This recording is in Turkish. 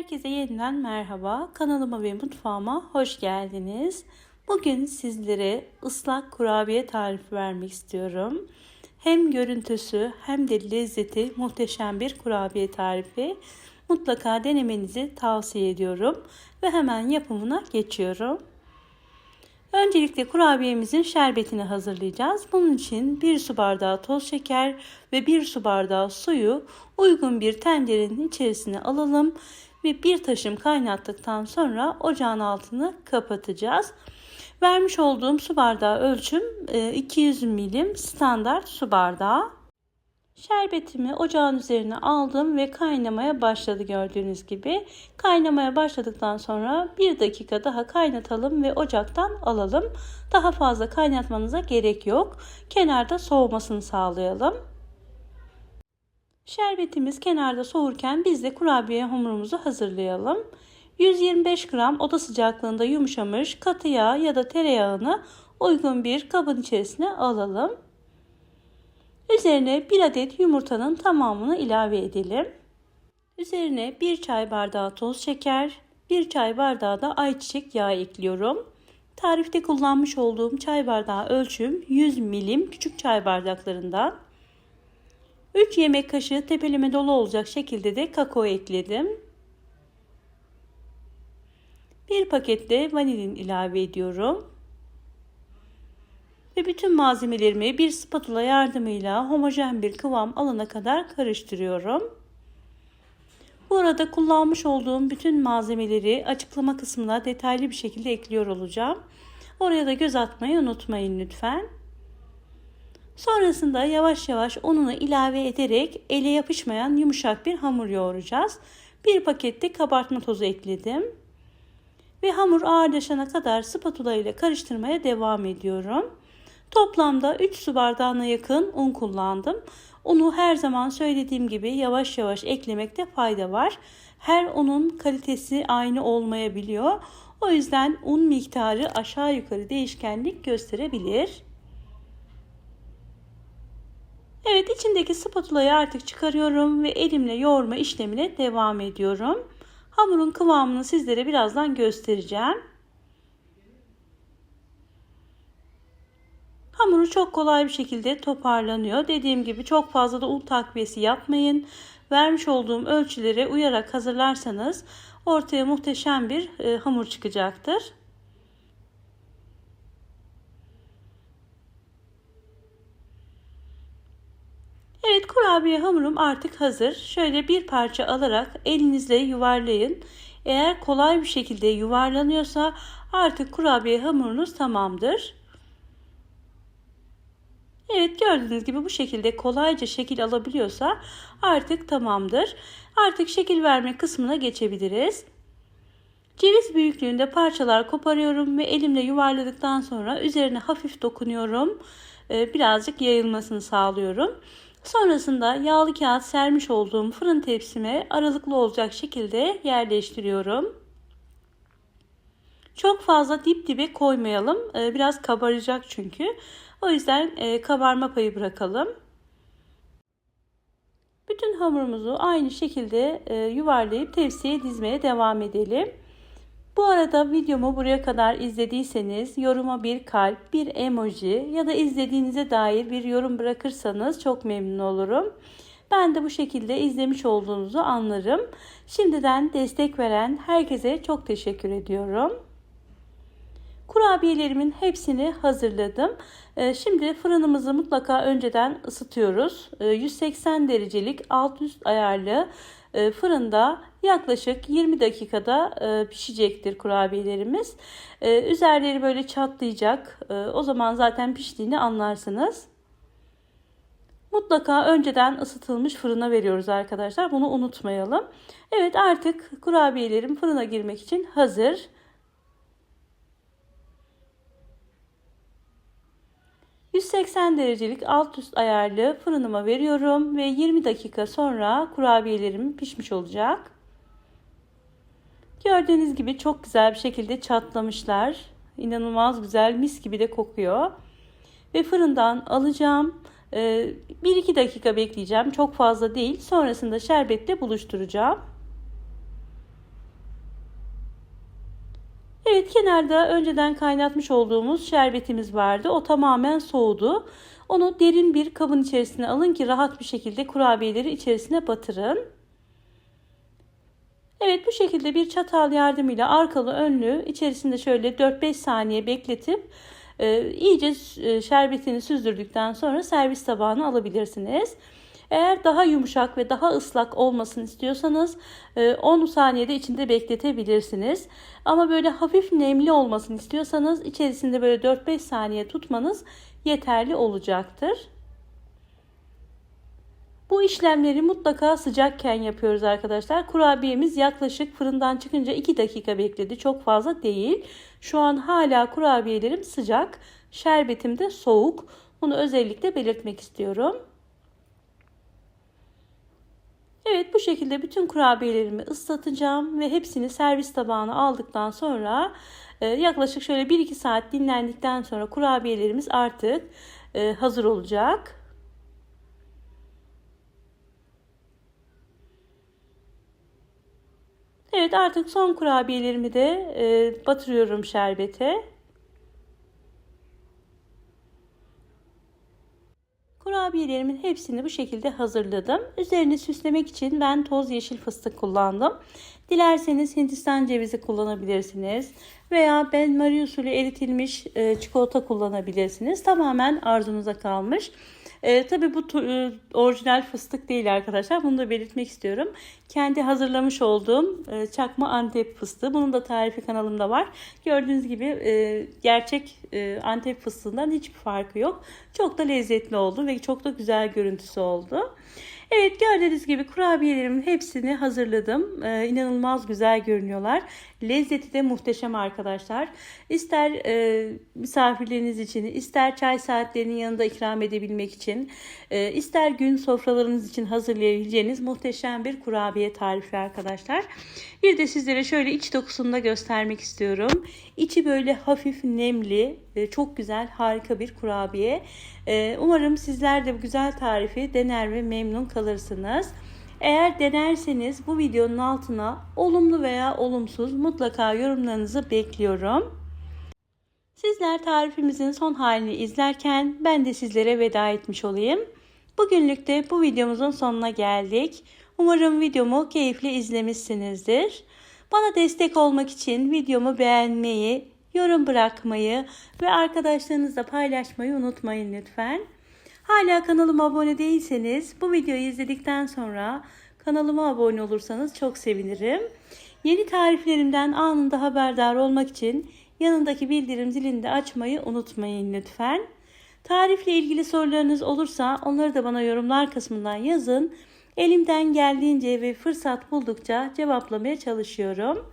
Herkese yeniden merhaba. Kanalıma ve mutfağıma hoş geldiniz. Bugün sizlere ıslak kurabiye tarifi vermek istiyorum. Hem görüntüsü hem de lezzeti muhteşem bir kurabiye tarifi. Mutlaka denemenizi tavsiye ediyorum ve hemen yapımına geçiyorum. Öncelikle kurabiyemizin şerbetini hazırlayacağız. Bunun için 1 su bardağı toz şeker ve 1 su bardağı suyu uygun bir tencerenin içerisine alalım ve bir taşım kaynattıktan sonra ocağın altını kapatacağız. Vermiş olduğum su bardağı ölçüm 200 milim standart su bardağı. Şerbetimi ocağın üzerine aldım ve kaynamaya başladı gördüğünüz gibi. Kaynamaya başladıktan sonra bir dakika daha kaynatalım ve ocaktan alalım. Daha fazla kaynatmanıza gerek yok. Kenarda soğumasını sağlayalım. Şerbetimiz kenarda soğurken biz de kurabiye hamurumuzu hazırlayalım. 125 gram oda sıcaklığında yumuşamış katı yağ ya da tereyağını uygun bir kabın içerisine alalım. Üzerine 1 adet yumurtanın tamamını ilave edelim. Üzerine 1 çay bardağı toz şeker, 1 çay bardağı da ayçiçek yağı ekliyorum. Tarifte kullanmış olduğum çay bardağı ölçüm 100 milim küçük çay bardaklarından. 3 yemek kaşığı tepeleme dolu olacak şekilde de kakao ekledim. Bir paket de vanilin ilave ediyorum. Ve bütün malzemelerimi bir spatula yardımıyla homojen bir kıvam alana kadar karıştırıyorum. Bu arada kullanmış olduğum bütün malzemeleri açıklama kısmına detaylı bir şekilde ekliyor olacağım. Oraya da göz atmayı unutmayın lütfen. Sonrasında yavaş yavaş ununu ilave ederek ele yapışmayan yumuşak bir hamur yoğuracağız. Bir pakette kabartma tozu ekledim. Ve hamur ağırlaşana kadar spatula ile karıştırmaya devam ediyorum. Toplamda 3 su bardağına yakın un kullandım. Unu her zaman söylediğim gibi yavaş yavaş eklemekte fayda var. Her unun kalitesi aynı olmayabiliyor. O yüzden un miktarı aşağı yukarı değişkenlik gösterebilir. Evet içindeki spatulayı artık çıkarıyorum ve elimle yoğurma işlemine devam ediyorum. Hamurun kıvamını sizlere birazdan göstereceğim. Hamuru çok kolay bir şekilde toparlanıyor. Dediğim gibi çok fazla da un takviyesi yapmayın. Vermiş olduğum ölçülere uyarak hazırlarsanız ortaya muhteşem bir e, hamur çıkacaktır. Evet kurabiye hamurum artık hazır. Şöyle bir parça alarak elinizle yuvarlayın. Eğer kolay bir şekilde yuvarlanıyorsa artık kurabiye hamurunuz tamamdır. Evet gördüğünüz gibi bu şekilde kolayca şekil alabiliyorsa artık tamamdır. Artık şekil verme kısmına geçebiliriz. Ceviz büyüklüğünde parçalar koparıyorum ve elimle yuvarladıktan sonra üzerine hafif dokunuyorum. Ee, birazcık yayılmasını sağlıyorum. Sonrasında yağlı kağıt sermiş olduğum fırın tepsime aralıklı olacak şekilde yerleştiriyorum. Çok fazla dip dibe koymayalım. Ee, biraz kabaracak çünkü. O yüzden e, kabarma payı bırakalım. Bütün hamurumuzu aynı şekilde e, yuvarlayıp tepsiye dizmeye devam edelim. Bu arada videomu buraya kadar izlediyseniz yoruma bir kalp, bir emoji ya da izlediğinize dair bir yorum bırakırsanız çok memnun olurum. Ben de bu şekilde izlemiş olduğunuzu anlarım. Şimdiden destek veren herkese çok teşekkür ediyorum. Kurabiyelerimin hepsini hazırladım. Ee, şimdi fırınımızı mutlaka önceden ısıtıyoruz. 180 ee, derecelik alt üst ayarlı fırında yaklaşık 20 dakikada e, pişecektir kurabiyelerimiz. Ee, üzerleri böyle çatlayacak. O zaman zaten piştiğini anlarsınız. Mutlaka önceden ısıtılmış fırına veriyoruz arkadaşlar. Bunu unutmayalım. Evet artık kurabiyelerim fırına girmek için hazır. 180 derecelik alt üst ayarlı fırınıma veriyorum ve 20 dakika sonra kurabiyelerim pişmiş olacak. Gördüğünüz gibi çok güzel bir şekilde çatlamışlar. İnanılmaz güzel mis gibi de kokuyor. Ve fırından alacağım. 1-2 ee, dakika bekleyeceğim. Çok fazla değil. Sonrasında şerbetle buluşturacağım. Evet kenarda önceden kaynatmış olduğumuz şerbetimiz vardı. O tamamen soğudu. Onu derin bir kabın içerisine alın ki rahat bir şekilde kurabiyeleri içerisine batırın. Evet bu şekilde bir çatal yardımıyla arkalı önlü içerisinde şöyle 4-5 saniye bekletip e, iyice e, şerbetini süzdürdükten sonra servis tabağına alabilirsiniz. Eğer daha yumuşak ve daha ıslak olmasını istiyorsanız 10 e, saniyede içinde bekletebilirsiniz. Ama böyle hafif nemli olmasını istiyorsanız içerisinde böyle 4-5 saniye tutmanız yeterli olacaktır. Bu işlemleri mutlaka sıcakken yapıyoruz arkadaşlar. Kurabiyemiz yaklaşık fırından çıkınca 2 dakika bekledi. Çok fazla değil. Şu an hala kurabiyelerim sıcak. Şerbetim de soğuk. Bunu özellikle belirtmek istiyorum. Evet bu şekilde bütün kurabiyelerimi ıslatacağım ve hepsini servis tabağına aldıktan sonra e, yaklaşık şöyle 1-2 saat dinlendikten sonra kurabiyelerimiz artık e, hazır olacak. Evet artık son kurabiyelerimi de e, batırıyorum şerbete. Kurabiyelerimin hepsini bu şekilde hazırladım. Üzerini süslemek için ben toz yeşil fıstık kullandım. Dilerseniz Hindistan cevizi kullanabilirsiniz. Veya ben Marie usulü eritilmiş e, çikolata kullanabilirsiniz. Tamamen arzunuza kalmış. E, tabii bu e, orijinal fıstık değil arkadaşlar. Bunu da belirtmek istiyorum. Kendi hazırlamış olduğum e, çakma Antep fıstığı. Bunun da tarifi kanalımda var. Gördüğünüz gibi e, gerçek e, Antep fıstığından hiçbir farkı yok. Çok da lezzetli oldu ve çok da güzel görüntüsü oldu. Evet gördüğünüz gibi kurabiyelerimin hepsini hazırladım. Ee, inanılmaz güzel görünüyorlar. Lezzeti de muhteşem arkadaşlar. İster e, misafirleriniz için, ister çay saatlerinin yanında ikram edebilmek için, e, ister gün sofralarınız için hazırlayabileceğiniz muhteşem bir kurabiye tarifi arkadaşlar. Bir de sizlere şöyle iç dokusunu da göstermek istiyorum. İçi böyle hafif nemli, e, çok güzel, harika bir kurabiye. E, umarım sizler de bu güzel tarifi dener ve memnun kalırsınız. Eğer denerseniz bu videonun altına olumlu veya olumsuz mutlaka yorumlarınızı bekliyorum. Sizler tarifimizin son halini izlerken ben de sizlere veda etmiş olayım. Bugünlük de bu videomuzun sonuna geldik. Umarım videomu keyifli izlemişsinizdir. Bana destek olmak için videomu beğenmeyi, yorum bırakmayı ve arkadaşlarınızla paylaşmayı unutmayın lütfen. Hala kanalıma abone değilseniz bu videoyu izledikten sonra kanalıma abone olursanız çok sevinirim. Yeni tariflerimden anında haberdar olmak için yanındaki bildirim zilini de açmayı unutmayın lütfen. Tarifle ilgili sorularınız olursa onları da bana yorumlar kısmından yazın. Elimden geldiğince ve fırsat buldukça cevaplamaya çalışıyorum.